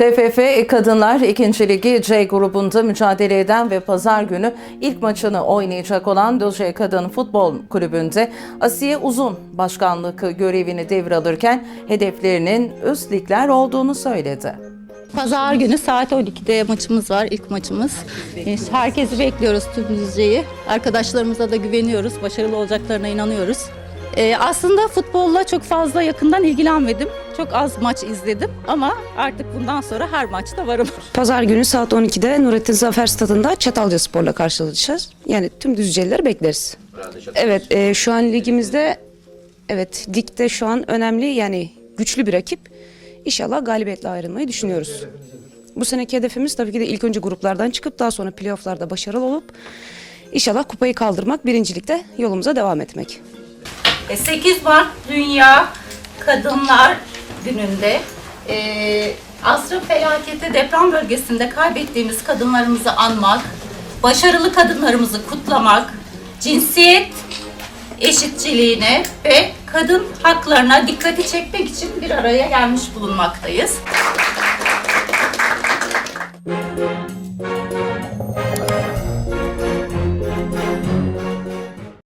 TFF Kadınlar 2. Ligi C grubunda mücadele eden ve pazar günü ilk maçını oynayacak olan Düzce Kadın Futbol Kulübü'nde Asiye Uzun başkanlık görevini devralırken hedeflerinin üst ligler olduğunu söyledi. Pazar günü saat 12'de maçımız var, ilk maçımız. Ee, Herkesi bekliyoruz tüm Düzce'yi. Arkadaşlarımıza da güveniyoruz, başarılı olacaklarına inanıyoruz. Ee, aslında futbolla çok fazla yakından ilgilenmedim. Çok az maç izledim ama artık bundan sonra her maçta varım. Pazar günü saat 12'de Nurettin Zafer Stadı'nda Çatalca Spor'la karşılaşacağız. Yani tüm Düzcelileri bekleriz. Evet e, şu an ligimizde evet ligde şu an önemli yani güçlü bir rakip. İnşallah galibiyetle ayrılmayı düşünüyoruz. Bu seneki hedefimiz tabii ki de ilk önce gruplardan çıkıp daha sonra playofflarda başarılı olup inşallah kupayı kaldırmak birincilikte yolumuza devam etmek. 8 E, Mart Dünya Kadınlar Günü'nde e, asrın felaketi deprem bölgesinde kaybettiğimiz kadınlarımızı anmak, başarılı kadınlarımızı kutlamak, cinsiyet eşitçiliğine ve kadın haklarına dikkati çekmek için bir araya gelmiş bulunmaktayız.